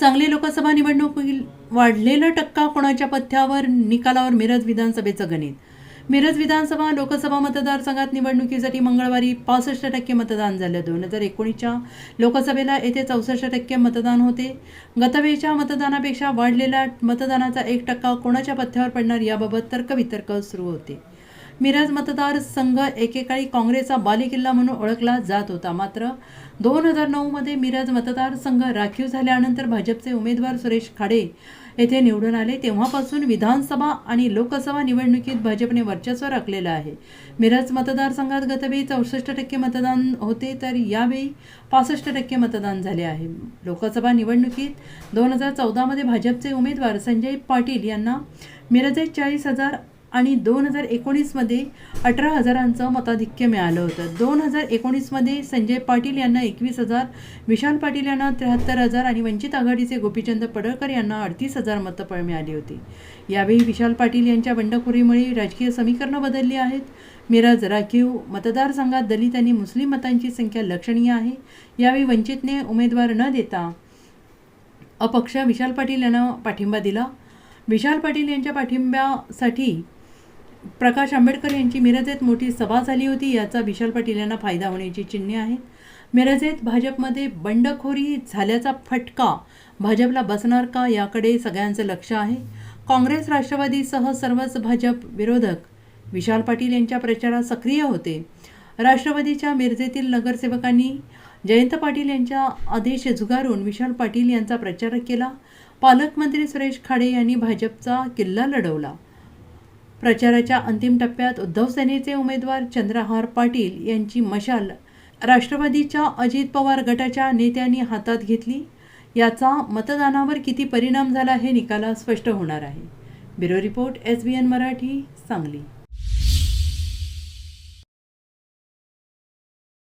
सांगली लोकसभा निवडणुकीत वाढलेला टक्का कोणाच्या पथ्यावर? निकालावर मिरज विधानसभेचं गणित. मिरज विधानसभा लोकसभा मतदारसंघात निवडणुकीसाठी मंगळवारी पासष्ट टक्के मतदान झालं. दोन हजार एकोणीसच्या लोकसभेला येथे चौसष्ट टक्के मतदान होते. गतवेळच्या मतदानापेक्षा वाढलेला मतदानाचा एक टक्का कोणाच्या पथ्यावर पडणार याबाबत तर्कवितर्क सुरू होते. मिरज मतदारसंघ एकेकाळी काँग्रेसचा बालेकिल्ला म्हणून ओळखला जात होता. मात्र दोन हजार नऊमध्ये मिरज मतदारसंघ राखीव झाल्यानंतर भाजपचे उमेदवार सुरेश खाडे येथे निवडून आले. तेव्हापासून विधानसभा आणि लोकसभा निवडणुकीत भाजपने वर्चस्व राखलेलं आहे. मिरज मतदारसंघात गतवेळी चौसष्ट टक्के मतदान होते तर यावेळी पासष्ट टक्के मतदान झाले आहे. लोकसभा निवडणुकीत दोन हजार चौदामध्ये भाजपचे उमेदवार संजय पाटील यांना मिरजेत चाळीस हजार आणि दोन हजार एकोणीसमध्ये अठरा हजारांचं मताधिक्य मिळालं होतं. दोन हजार एकोणीसमध्ये संजय पाटील यांना एकवीस हजार विशाल पाटील यांना त्र्याहत्तर हजार आणि वंचित आघाडीचे गोपीचंद पडळकर यांना अडतीस हजार मतं मिळाली होती. यावेळी विशाल पाटील यांच्या बंडखोरीमुळे राजकीय समीकरणं बदलली आहेत. मिराज राखीव मतदारसंघात दलित आणि मुस्लिम मतांची संख्या लक्षणीय आहे. यावेळी वंचितने उमेदवार न देता अपक्ष विशाल पाटील यांना पाठिंबा दिला. विशाल पाटील यांच्या पाठिंब्यासाठी प्रकाश आंबेडकर यांची मिरजेत मोठी सभा झाली होती. याचा विशाल पाटील यांना फायदा होण्याची चिन्हे आहेत. मिरजेत भाजपमध्ये बंडखोरी झाल्याचा फटका भाजपला बसणार का याकडे सगळ्यांचं लक्ष आहे. काँग्रेस राष्ट्रवादीसह सर्वच भाजप विरोधक विशाल पाटील यांच्या प्रचारात सक्रिय होते. राष्ट्रवादीच्या मिरजेतील नगरसेवकांनी जयंत पाटील यांच्या आदेश झुगारून विशाल पाटील यांचा प्रचार केला. पालकमंत्री सुरेश खाडे यांनी भाजपचा किल्ला लढवला. प्रचाराच्या अंतिम टप्प्यात उद्धव सेनेचे उमेदवार चंद्रहार पाटील यांची मशाल. राष्ट्रवादीच्या अजित पवार गटाच्या नेत्यांनी हातात घेतली. याचा मतदानावर किती परिणाम झाला हे निकाला स्पष्ट होणार आहे. Bureau report S B N Marathi Sangli.